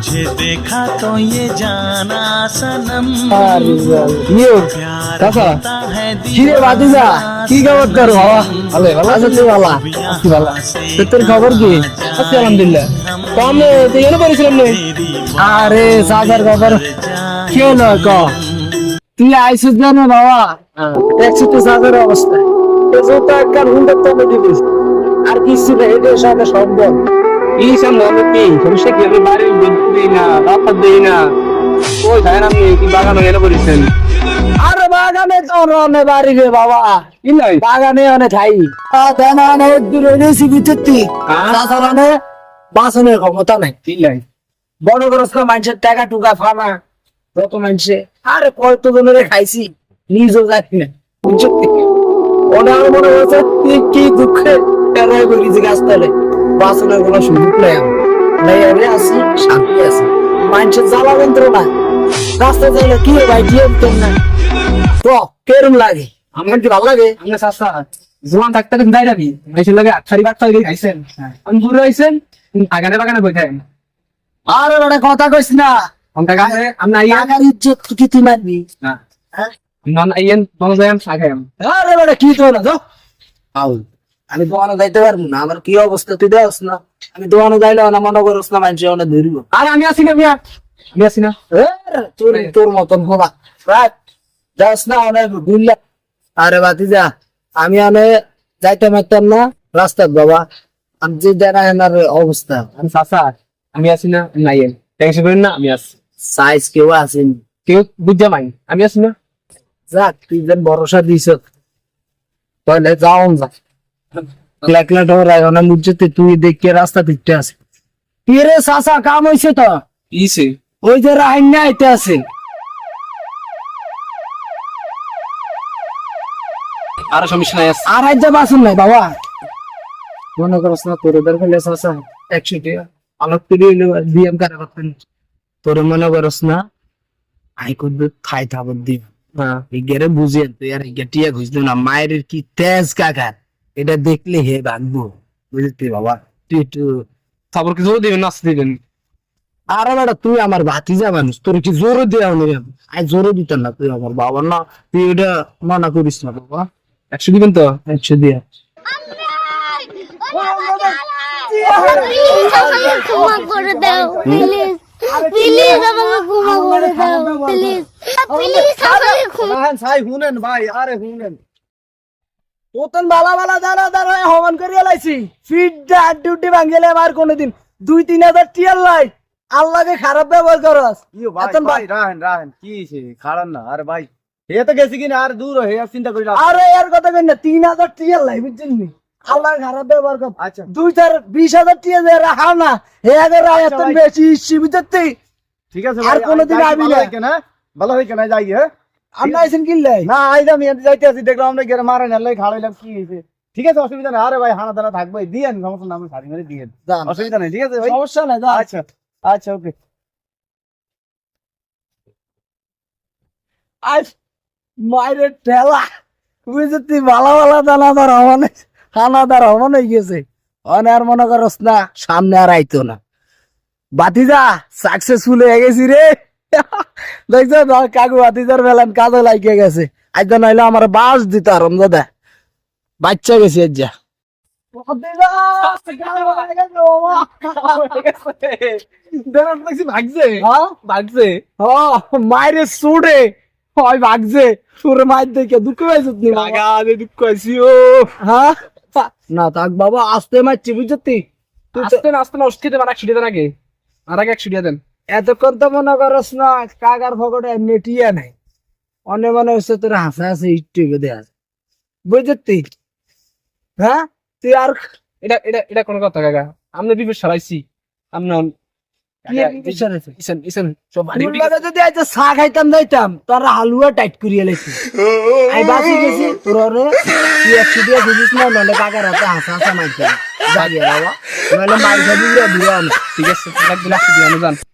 तुझे देखा तो ये जाना सनम আরে ইয়ে प्यार কাকা होता है কি রে বাতিজা কি খবর তোর বাবা ভালো ভালো আছো তুই ভালো আছি ভালো তো তোর খবর কি আছি আলহামদুলিল্লাহ তো আমি তো এনে পড়েছিলাম নে আরে সাজার খবর কি হলো ক তুই আইসিস না না বাবা দেখছি তো সাজার অবস্থা এই যে তো একটা হুন্ডা তো দিবিস আর কিছু না এটা সাথে সম্ভব কি সামনে আমি কি সমস্যা কি আমি বাড়ি দিই না রাস্তা দিই না। ওই ভাই আমি কি বাগান এনে পড়েছেন? আরে বাগানে তো রনে বাড়ি রে বাবা। কি নাই? বাগানে অনে ঠাই। দেনা অনে দূরে রেসি বিচুতি তাছাড়া বাসনের ক্ষমতা নাই। কি নাই? বড় না মানুষের টাকা টুকা ফানা যত মানুষে। আরে কত জনের খাইছি নিজও জানি না। বুঝছি ওটা মনে হচ্ছে কি দুঃখে টেরাই করেছি গাছতলে বাসনের কোনো সুযোগ নাই আমার। আমি আছি শান্তি আছি। মানুষের জ্বালা যন্ত্রণা। রাস্তা চাইলে কি ভাই দিয়ে দিতেন না? তো কেরম লাগে? আমার কি ভালো লাগে। আমরা সাসা জোয়ান থাকতে কিন্তু দাই যাবি মেশিন লাগে বাট তৈরি খাইছেন আমি পুরো হইছেন আগানে বাগানে বইতে আরে ওটা কথা কইস না। আমরা ইজ্জত কি তুই মারবি না। হ্যাঁ? নন আইয়েন বন যাইম আরে বেটা কি তো না তো আউ আমি দোকানে যাইতে পারব না। আমার কি অবস্থা তুই দেখ না। আমি দোকানে যাইলে না মনে করস না মানুষ অনেক ধরব আর আমি আসি না মিয়া আমি আসি না। তোর তোর মতন হবা। যাস না অনেক বুঝলা আরে বাতি যা আমি অনে যাইতে পারতাম না। রাস্তার বাবা আমি যে দেখা এনার অবস্থা। আমি সাসা আমি আসি না নাইয়েন টেনশন করেন না আমি আসি সাইজ কেউ আসেনি কেউ বুঝতে মাই আমি আসি না। যাক তুই যেন ভরসা দিস তাহলে যাও যা একলা ডরাই মুজতে তুই দেখে রাস্তা আছে। সাসা কাম হয়েছে তো? ইসে। ওই যে রাহিন না আইতে আছে। আর সমস্যা নাই আর আজ বাসুন নাই বাবা। মনে করস না তোর সাসা একশো টাকা আলোক তুলি কারে করতেন। তোর মনে করস না আই করবে খাই থাবত দিব হ্যাঁ। গেরে বুঝেন তুই আর গেটিয়া খুঁজলো না মায়ের কি তেজ কাকার। এটা দেখলে হে ভাগবো বুঝলি বাবা তুই একটু তারপর কিছু দিবেন নাচ দিবেন আরে বেটা তুই আমার ভাতিজা মানুষ তোর কি জোরও দেওয়া নেই আই জোরও দিত না তুই আমার বাবা না তুই এটা মানা করিস না বাবা একশো দিবেন তো একশো দিয়া ভাই আরে শুনেন তোতন বালা বালা দাঁড়া দাঁড়া হমান করিয়া লাইছি। ফিট হাত ডিউটি ভাঙ্গিলে আমার কোনোদিন দুই তিন হাজার টিয়ার লাই আল্লাহকে খারাপ ব্যবহার করস। ভাই এতন ভাই রাহেন রাহেন কি খাড়ান না আরে ভাই। হে তো গেছি কিনা আর দূর হে চিন্তা করি আরে এর কথা কই না তিন হাজার টিয়ার লাই বুঝছেন নি? আল্লাহ খারাপ ব্যবহার কর। আচ্ছা। দুই চার বিশ হাজার টিয়া যে রাখা না হে আগে রায় ভাই। বেশি ইসি বুঝতে ঠিক আছে আর কোনোদিন আবি না। ভালো হইকে না যাই হ্যাঁ? আমরা আইসেন কিনলাই না আইদাম যাইতে আছি দেখলাম আমরা গেরে মারে নালে খাড়াইলাম কি হইছে? ঠিক আছে অসুবিধা নাই। আরে ভাই হানা দানা থাকবে দিয়েন সমস্যা না আমি শাড়ি মেরে দিয়েন। যান। অসুবিধা নাই ঠিক আছে ভাই? সমস্যা নাই আচ্ছা আচ্ছা ওকে। আজ মায়ের ঠেলা বুঝতে ভালো ভালো দানাদার হওয়ানে খানাদার হওয়ান গেছে অনে আর মনে করস না সামনে আর আইতো না। বাতিজা সাকসেসফুল হয়ে গেছি রে। দেখছ না, কাকু বাতিজার বেলান কাজে লাগিয়ে গেছে। আজ নাইলে আমার বাস দিত আরম দাদা। বাচ্চা গেছে আজ যা মায়ের সুরে। হয় ভাগছে। সুরে মায়ের দেখে দুঃখ পাইছত নি বাবা? দুঃখ আইছি ও। হ্যাঁ না থাক বাবা আসতে মারছি বুঝছি তুই আসতে না আসতে না খেতে একশো দিয়ে দেন আগে। আর আগে একশো দেন। এতক্ষণ তো মনে করস না কাকার ফকটে নেটিয়া নাই। অনেক মনে হচ্ছে তোর হাসা হাসে ইট্টু বেঁধে আছে বুঝছি হ্যাঁ? তুই আর এটা এটা এটা কোন কথা কাকা। আমরা বিপদ সারাইছি। আমরা হালুয়া টাইট করিয়ে গেছি তোর তুই একশো দিয়ে বুঝিস না নলে কাকার হাতে হাসা হাসা মাইতাম যাবি বাবা নলে মার খাবি রে দিয়ে আনো ঠিক আছে